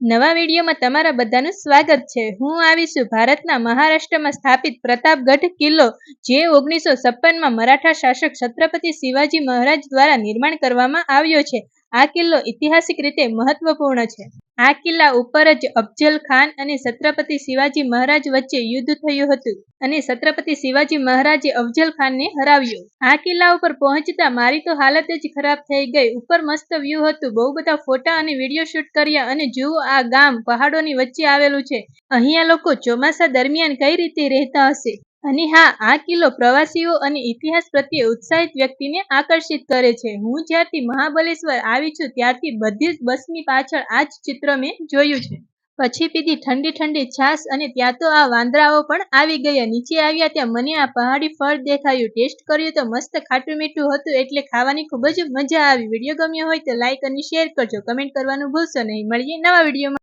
નવા વિડીયોમાં તમારા બધાનું સ્વાગત છે. હું આવીશું ભારતના મહારાષ્ટ્રમાં સ્થાપિત પ્રતાપગઢ કિલ્લો, જે ઓગણીસો છપ્પનમાં મરાઠા શાસક છત્રપતિ શિવાજી મહારાજ દ્વારા નિર્માણ કરવામાં આવ્યો છે. આ કિલ્લો ઐતિહાસિક રીતે મહત્વપૂર્ણ છે. આ કિલ્લા ઉપર જ અફઝલ ખાન અને છત્રપતિ શિવાજી મહારાજ વચ્ચે યુદ્ધ થયું હતું અને છત્રપતિ શિવાજી મહારાજે અફઝલ ખાનને હરાવ્યો. આ કિલ્લા ઉપર પહોંચતા મારી તો હાલત જ ખરાબ થઈ ગઈ. ઉપર મસ્ત વ્યૂ હતું. બહુ બધા ફોટા અને વીડિયો શૂટ કર્યા અને જુઓ આ ગામ પહાડોની વચ્ચે આવેલું છે. અહીંયા લોકો ચોમાસા દરમિયાન કઈ રીતે રહેતા હશે? અને હા, આ કિલ્લો પ્રવાસીઓ અને ઇતિહાસ પ્રત્યે ઉત્સાહિત વ્યક્તિને આકર્ષિત કરે છે. હું જ્યારથી મહાબલેશ્વર આવી છું, ત્યારથી બધી જ બસની પાછળ આ જ ચિત્ર મેં જોયું છે. પછી પીધી ઠંડી ઠંડી છાશ અને ત્યાં તો આ વાંદરાઓ પણ આવી ગયા. નીચે આવ્યા ત્યાં મને આ પહાડી ફળ દેખાયું. ટેસ્ટ કર્યું તો મસ્ત ખાટું મીઠું હતું એટલે ખાવાની ખૂબ જ મજા આવી. વીડિયો ગમ્યો હોય તો લાઇક અને શેર કરજો. કમેન્ટ કરવાનું ભૂલશો નહીં. મળીએ નવા વિડીયોમાં.